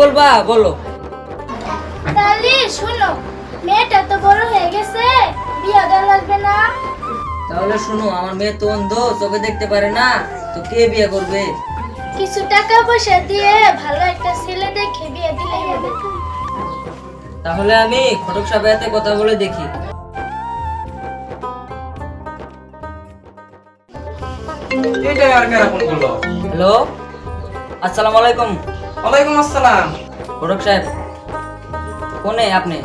বলবা বলো। তাহলে শোনো মেয়েটা তো বড় হয়ে গেছে বিয়ে দেওয়া লাগবে না। তাহলে শুনো আমার মেয়ে তো অন্ধ চোখে দেখতে পারে না তো কে বিয়ে করবে? কিছু টাকা পয়সা দিয়ে ভালো একটা ছেলে দেখে বিয়ে দিলে হবে। তাহলে আমি খটক সাহেবের কথা বলে দেখি। আর ফোন করল? হ্যালো? আসসালামু আলাইকুম। ওয়ালাইকুম আসসালাম। ফরুক সাহেব কোনে আপনি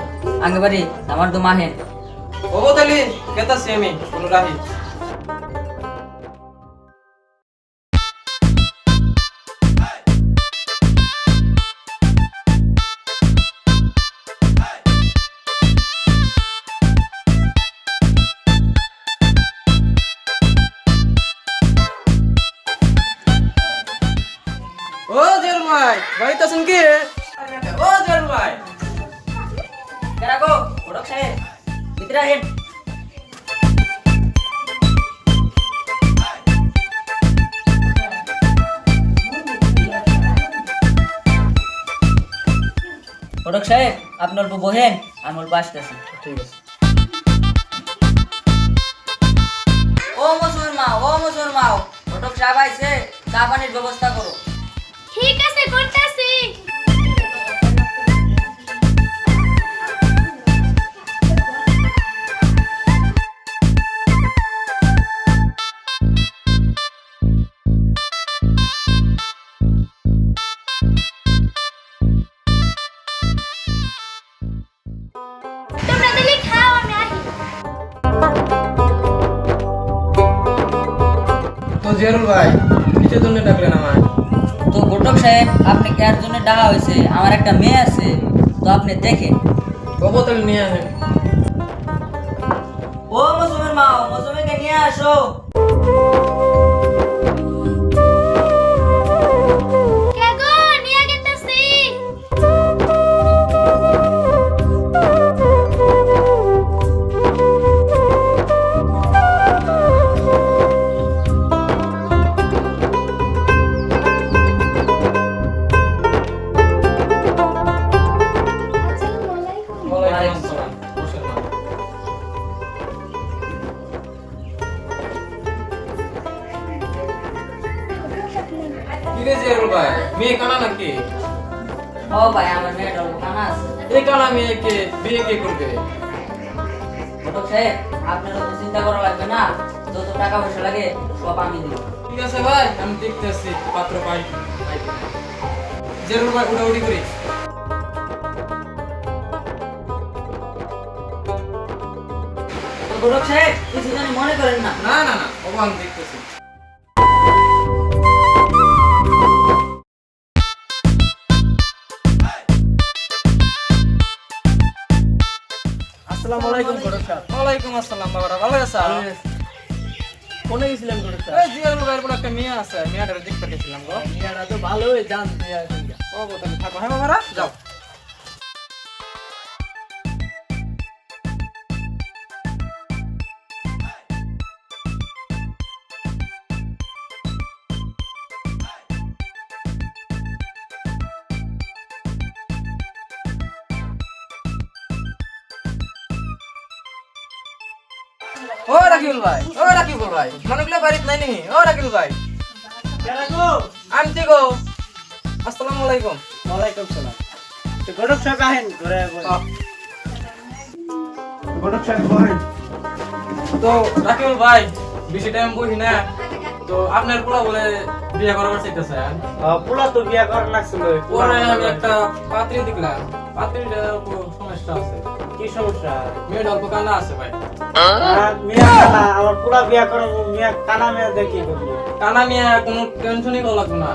আগে বাড়ি আমার তো মাহেন ও তালি কেতা আমি কোনো রাহি। ঘটক সাহেব ভিতরে আহেন ঘটক সাহেব আপনি অল্প বহেন আমি অল্প আসতেছি ঠিক আছে। ও মসুর মা ও মসুর মা ঘটক সাহেব আইছে চা পানির ব্যবস্থা করো। ঠিক আছে করতেছি। তো জেরুল ভাই কিসের জন্য ডাকলেন আমায়? তো ঘটক সাহেব আপনি কার জন্য ডাকা হয়েছে? আমার একটা মেয়ে আছে তো আপনি দেখেন। ওগো তাহলে নিয়ে আসেন। ও মৌসুমের মা মৌসুমিকে নিয়ে আসো। কি রে ভাই। মেয়ে কানা নাকি? ও ভাই আমার মেয়েটা কানা আছে। এই কানা মেয়েকে বিয়ে কে করবে? ঘটক সাহেব আপনার তো চিন্তা করা লাগবে না। যত টাকা পয়সা লাগে সব আমি দিব। ঠিক আছে ভাই আমি দেখতেছি পাত্র পাই। পাই। ভাই উড়া করি। ঘটক সাহেব কিছু জানি মনে করেন না? না না না আমি দেখতেছি। আসসালামু আলাইকুম গরক ওয়ালাইকুম আসসালাম বাবারা ভালো আছো? কোনে গেছিলেন গরক এই ভাইয়ের বলে একটা মেয়ে আছে মেয়েটার দেখতে গেছিলাম গো। মেয়েটা তো ভালোই জানতে ও থাকো। হ্যাঁ বাবারা যাও। ও রাকিবুল ভাই ও রাকিবুল ভাই মানুষগুলো বাড়িত নাই নি ও রাকিবুল ভাই। আনতে গো আসসালামু আলাইকুম। ওয়ালাইকুম সালাম। তো গরম সাহেব আহেন ঘরে গড়ক সাহেব বলেন। তো রাকিবুল ভাই বেশি টাইম বহি না। তো আপনার পোলা বলে বিয়ে করার চাইতেছে। পোলা তো বিয়া করার লাগছিল পরে আমি একটা পাত্রী দেখলাম। পাত্রীটা সমস্যা আছে। কি সমস্যা? মেয়ের অল্প আছে ভাই। আর মিয়া কানা আমার পোলা বিয়া মিয়া কানা মেয়ে দেখি কানা মেয়ে কোনো টেনশনই করা লাগবে না।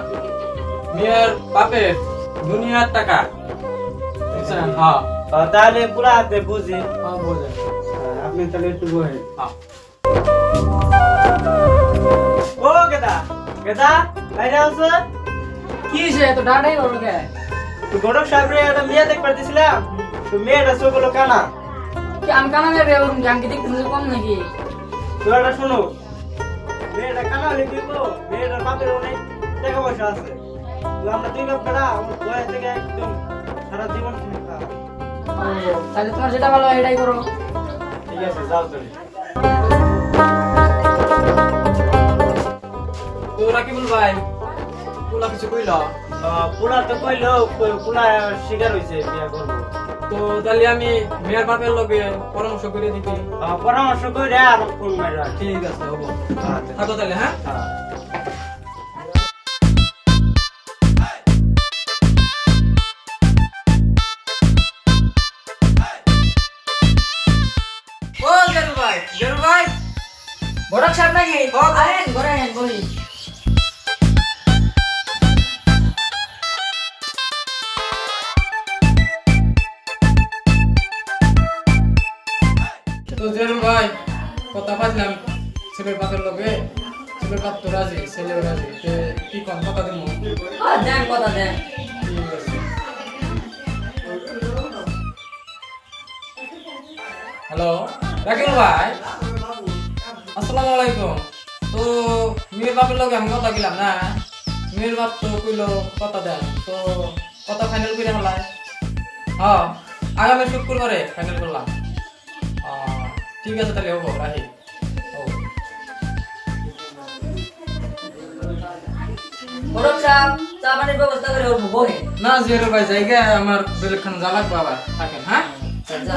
মেয়ের বাপের দুনিয়ার টাকা। হ্যাঁ। তাহলে পুরা হাতে বুঝি। হ্যাঁ বোঝে আপনি তাহলে একটু বহেন হ্যাঁ। ও গেদা। গেদা বাইরে আসো। কি হয়েছে এত ডাটাই করল কে? গরম সাহেব একটা মেয়ে দেখবার দিছিলাম তো মেয়েটা চোখ হলো কানা। কি আমি কানা ওরকম জানকি কম নাকি? তো শোনো মেয়েটা কানা হলে কি করব মেয়েটার বাপের অনেক টাকা পয়সা আছে। তো আমরা দুই বাপ বেড়া আমার বয়স থেকে একদম সারা জীবন তাহলে তোমার যেটা ভালো এটাই করো। ঠিক আছে যাও তুমি। তো রাকিবুল ভাই? পোলা কিছু কইল? পোলা তো কইলো কই- পোলা শিকার হয়েছে বিয়া করব। তো তাহলে আমি মেয়ের বাপের লগে পরামর্শ করে আহ, পরামর্শ করে আর ফোন মারা ঠিক আছে হব। আচ্ছা। থাকো তাহলে হ্যাঁ? হ্যাঁ। ও ভাই জেরু ভাই। বড় সাহেব নাকি। আহেন ঘরে আহেন বলি। তো জেরু ভাই কথা বাজলাম ছেলের বাপের লগে ছেলের বাপ তো রাজি ছেলেও রাজি কি কম কথা দেবো দেন কথা দেন। হ্যালো রাকিবুল ভাই আসসালামু আলাইকুম। তো মেয়ের বাপের লগে আমি কথা গেলাম না মেয়ের বাপ তো কইলো কথা দেন তো কথা ফাইনাল করে হলাই হ্যাঁ আগামী শুক্রবারে ফাইনাল করলাম। ঠিক আছে তাহলে হব রাখি। হব। বড় সাহেব চা পানির ব্যবস্থা করে উঠবো বহে। না জিয়ারু ভাই জায়গা আমার বেলেখান জ্বালাক বাবা থাকেন হ্যাঁ? যা।